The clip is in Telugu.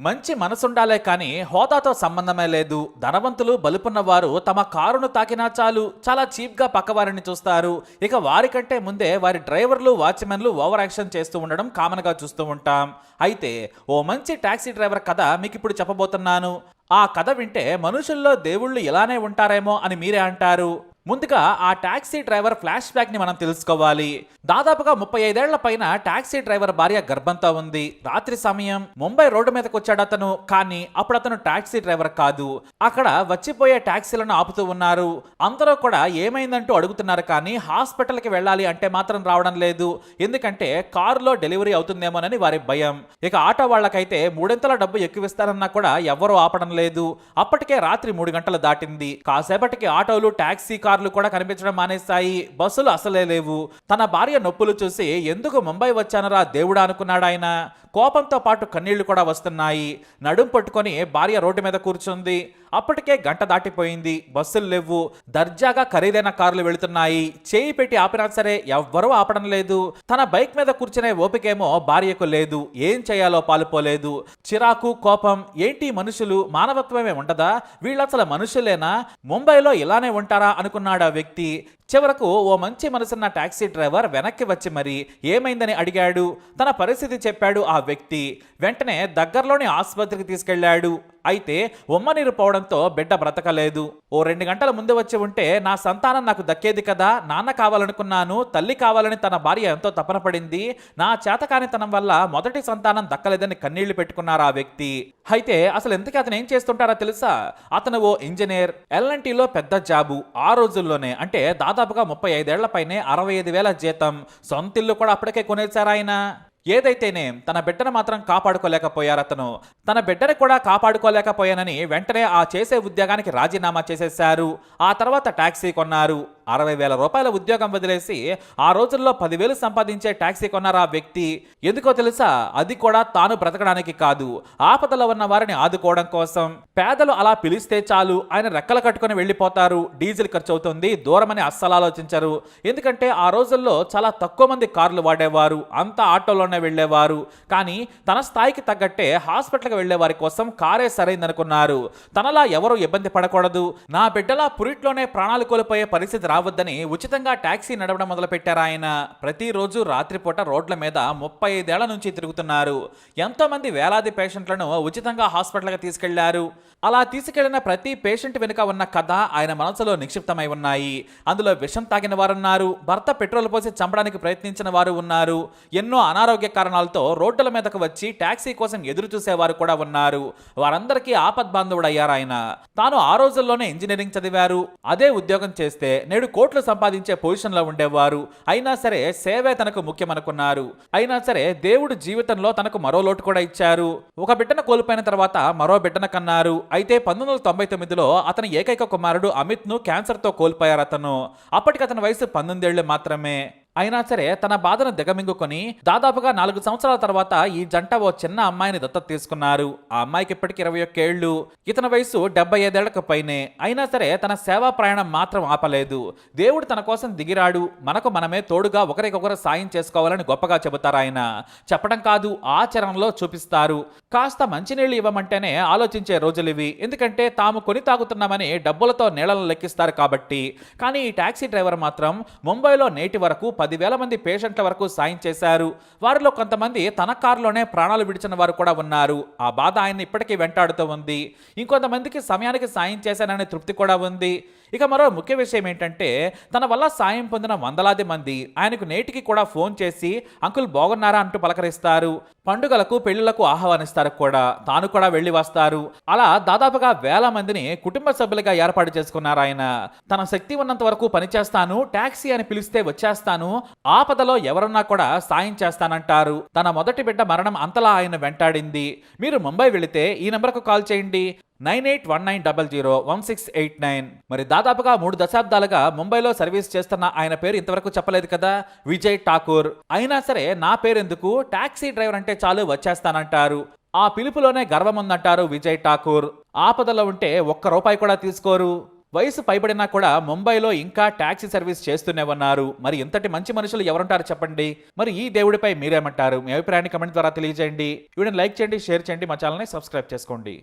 మంచి మనసుండాలే కానీ హోదాతో సంబంధమే లేదు. ధనవంతులు బలుపున్న వారు తమ కారును తాకినా చాలు. చాలా చీప్గా పక్కవారిని చూస్తారు. ఇక వారికంటే ముందే వారి డ్రైవర్లు వాచ్మెన్లు ఓవర్ యాక్షన్ చేస్తూ ఉండడం కామన్గా చూస్తూ ఉంటాం. అయితే ఓ మంచి టాక్సీ డ్రైవర్ కథ మీకు ఇప్పుడు చెప్పబోతున్నాను. ఆ కథ వింటే మనుషుల్లో దేవుళ్ళు ఇలానే ఉంటారేమో అని మీరే అంటారు. ముందుగా ఆ టాక్సీ డ్రైవర్ ఫ్లాష్ బ్యాక్ని మనం తెలుసుకోవాలి. దాదాపుగా ముప్పై ఐదేళ్ళ పైన టాక్సీ డ్రైవర్ భార్య గర్భంతో ఉంది. రాత్రి సమయం ముంబై రోడ్డు మీదకి వచ్చాడు అతను. కానీ అప్పుడు అతను టాక్సీ డ్రైవర్ కాదు. అక్కడ వచ్చిపోయే టాక్సీలను ఆపుతూ ఉన్నారు. అందరూ కూడా ఏమైందంటూ అడుగుతున్నారు కానీ హాస్పిటల్కి వెళ్ళాలి అంటే మాత్రం రావడం లేదు. ఎందుకంటే కారులో డెలివరీ అవుతుందేమోనని వారి భయం. ఇక ఆటో వాళ్ళకైతే మూడింతల డబ్బు ఎక్కువిస్తారన్నా కూడా ఎవరూ ఆపడం లేదు. అప్పటికే రాత్రి మూడు గంటలు దాటింది. కాసేపటికి ఆటోలు టాక్సీ కార్లు కూడా కనిపించడం మానేస్తాయి బస్సులు అసలే లేవు. తన భార్య నొప్పులు చూసి ఎందుకు ముంబై వచ్చానరా దేవుడా అనుకున్నాడు ఆయన. కోపంతో పాటు కన్నీళ్ళు కూడా వస్తున్నాయి. నడుం పట్టుకొని భార్య రోడ్డు మీద కూర్చుంది. అప్పటికే గంట దాటిపోయింది. బస్సులు లేవు. దర్జాగా ఖరీదైన కార్లు వెళుతున్నాయి. చేయి పెట్టి ఆపినా సరే ఎవ్వరూ ఆపడం లేదు. తన బైక్ మీద కూర్చునే ఓపికేమో భార్యకు లేదు. ఏం చేయాలో పాలుపోలేదు. చిరాకు కోపం ఏంటి మనుషులు? మానవత్వమే ఉండదా? వీళ్ళసలు మనుషులేనా? ముంబైలో ఇలానే ఉంటారా అనుకున్నాడు ఆ వ్యక్తి? చివరకు ఓ మంచి మనసున్న టాక్సీ డ్రైవర్ వెనక్కి వచ్చి మరి ఏమైందని అడిగాడు. తన పరిస్థితి చెప్పాడు ఆ వ్యక్తి. వెంటనే దగ్గరలోని ఆసుపత్రికి తీసుకెళ్ళాడు అయితే ఉమ్మనీరు పోవడంతో బిడ్డ బ్రతకలేదు. ఓ రెండు గంటల ముందు వచ్చి ఉంటే నా సంతానం నాకు దక్కేది కదా నాన్న కావాలనుకున్నాను తల్లి కావాలని తన భార్య ఎంతో తపన పడింది నా చేతకానితనం వల్ల మొదటి సంతానం దక్కలేదని కన్నీళ్ళు పెట్టుకున్నారు ఆ వ్యక్తి. అయితే అసలు ఎందుకు అతను ఏం చేస్తుంటారో తెలుసా? అతను ఓ ఇంజనీర్ ఎల్ఎన్టీలో పెద్ద జాబు ఆ రోజుల్లోనే అంటే దాదాపుగా ముప్పై ఐదేళ్ళ పైనే అరవై ఐదు వేల జీతం సొంతిల్లు కూడా అప్పటికే కొనేశారు ఆయన. ఏదైతేనే తన బిడ్డను మాత్రం కాపాడుకోలేకపోయారు అతను. తన బిడ్డను కూడా కాపాడుకోలేకపోయానని వెంటనే ఆ చేసే ఉద్యోగానికి రాజీనామా చేసేశారు. ఆ తర్వాత టాక్సీ కొన్నారు. అరవై వేల రూపాయల ఉద్యోగం వదిలేసి ఆ రోజుల్లో పదివేలు సంపాదించే టాక్సీ కొన్నారు ఆ వ్యక్తి? ఎందుకో తెలుసా? అది కూడా తాను బ్రతకడానికి కాదు. ఆపదలో ఉన్న వారిని ఆదుకోవడం కోసం. పేదలు అలా పిలిస్తే చాలు. ఆయన రెక్కలు కట్టుకొని వెళ్ళిపోతారు. డీజిల్ ఖర్చు అవుతుంది దూరమని అస్సలు ఆలోచించరు. ఎందుకంటే ఆ రోజుల్లో చాలా తక్కువ మంది కార్లు వాడేవారు. అంతా ఆటోలోనే వెళ్ళేవారు. కానీ తన స్థాయికి తగ్గట్టే హాస్పిటల్కి వెళ్ళే వారి కోసం కారే సరైందనుకున్నారు. తనలా ఎవరు ఇబ్బంది పడకూడదు. నా బిడ్డలా పురిట్లోనే ప్రాణాలు కోల్పోయే పరిస్థితి రావద్దని ఉచితంగా ట్యాక్సీ నడవడం మొదలుపెట్టారు ఆయన. ప్రతిరోజు రాత్రిపూట రోడ్ల మీద ముప్పై ఐదేళ్ళ నుంచి తిరుగుతున్నారు. ఎంతో మంది వేలాది పేషెంట్లను ఉచితంగా హాస్పిటల్కి తీసుకెళ్ళారు. అలా తీసుకెళ్ళిన ప్రతి పేషెంట్ వెనుక ఉన్న కథ ఆయన మనసులో నిక్షిప్తమై ఉన్నాయి. అందులో విషం తాగిన వారున్నారు. భర్త పెట్రోల్ పోసి చంపడానికి ప్రయత్నించిన వారు ఉన్నారు. ఎన్నో అనారోగ్య కారణాలతో రోడ్డుల మీదకు వచ్చి టాక్సీ కోసం ఎదురు చూసేవారు కూడా ఉన్నారు. వారందరికీ ఆపద్బాంధవుడు అయ్యారు ఆయన. తాను ఆ రోజుల్లోనే ఇంజనీరింగ్ చదివారు. అదే ఉద్యోగం చేస్తే నేడు కోట్లు సంపాదించే పొజిషన్లో ఉండేవారు. అయినా సరే సేవే తనకు ముఖ్యమనుకున్నారు. అయినా సరే దేవుడు జీవితంలో తనకు మరో లోటు కూడా ఇచ్చారు. ఒక బిడ్డను కోల్పోయిన తర్వాత మరో బిడ్డను కన్నారు. అయితే పంతొమ్మిది వందల తొంభై తొమ్మిదిలో అతని ఏకైక కుమారుడు అమిత్ను క్యాన్సర్తో కోల్పోయారు అతను. అప్పటికి అతని వయసు పంతొమ్మిదేళ్ళు మాత్రమే. అయినా సరే తన బాధను దిగమింగుకొని దాదాపుగా నాలుగు సంవత్సరాల తర్వాత ఈ జంట ఓ చిన్న అమ్మాయిని దత్తత తీసుకున్నారు. ఆ అమ్మాయికి ఇప్పటికి ఇరవై ఒక్కేళ్ళు ఇతని వయసు డెబ్బై ఐదేళ్ళకు పైనే. అయినా సరే తన సేవా ప్రయాణం మాత్రం ఆపలేదు. దేవుడు తన కోసం దిగిరాడు. మనకు మనమే తోడుగా ఒకరికొకరు సాయం చేసుకోవాలని గొప్పగా చెబుతారు ఆయన. చెప్పడం కాదు ఆచరణలో చూపిస్తారు. కాస్త మంచినీళ్ళు ఇవ్వమంటేనే ఆలోచించే రోజులు ఇవి. ఎందుకంటే తాము కొని తాగుతున్నామని డబ్బులతో నీళ్ళను లెక్కిస్తారు కాబట్టి. కానీ ఈ టాక్సీ డ్రైవర్ మాత్రం ముంబైలో నేటి వరకు పదివేల మంది పేషెంట్ల వరకు సాయం చేశారు. వారిలో కొంతమంది తన కారులోనే ప్రాణాలు విడిచిన వారు కూడా ఉన్నారు. ఆ బాధ ఆయన ఇప్పటికీ వెంటాడుతూ ఉంది. ఇంకొంతమందికి సమయానికి సాయం చేశాననే తృప్తి కూడా ఉంది. ఇక మరో ముఖ్య విషయం ఏంటంటే తన వల్ల సాయం పొందిన వందలాది మంది ఆయనకు నేటికి కూడా ఫోన్ చేసి అంకుల్ బాగున్నారా? అంటూ పలకరిస్తారు. పండుగలకు పెళ్ళిళ్ళకు ఆహ్వానిస్తారు కూడా. తాను కూడా వెళ్ళి వస్తారు. అలా దాదాపుగా వేల మందిని కుటుంబ సభ్యులుగా ఏర్పాటు చేసుకున్నారు ఆయన. తన శక్తి ఉన్నంత వరకు పనిచేస్తాను ట్యాక్సీ అని పిలిస్తే వచ్చేస్తాను ఆపదలో ఎవరన్నా కూడా సాయం చేస్తానంటారు. తన మొదటి బిడ్డ మరణం అంతలా ఆయన వెంటాడింది. మీరు ముంబై వెళితే ఈ నెంబర్కు కాల్ చేయండి. Nine eight one nine double zero one six eight nine. మరి దాదాపుగా మూడు దశాబ్దాలుగా ముంబైలో సర్వీస్ చేస్తున్న ఆయన పేరు ఇంతవరకు చెప్పలేదు కదా? విజయ్ ఠాకూర్. అయినా సరే నా పేరెందుకు? టాక్సీ డ్రైవర్ అంటే చాలు వచ్చేస్తానంటారు. ఆ పిలుపులోనే గర్వం ఉందంటారు విజయ్ ఠాకూర్. ఆపదలో ఉంటే ఒక్క రూపాయి కూడా తీసుకోరు. వయసు పైబడినా కూడా ముంబైలో ఇంకా ట్యాక్సీ సర్వీస్ చేస్తూనే ఉన్నారు మరి ఇంతటి మంచి మనుషులు ఎవరుంటారు చెప్పండి? మరి ఈ దేవుడిపై మీరేమంటారు? మీ అభిప్రాయాన్ని కమెంట్ ద్వారా తెలియజేయండి. వీడియోని లైక్ చేయండి షేర్ చేయండి మా ఛానల్ని సబ్స్క్రైబ్ చేసుకోండి.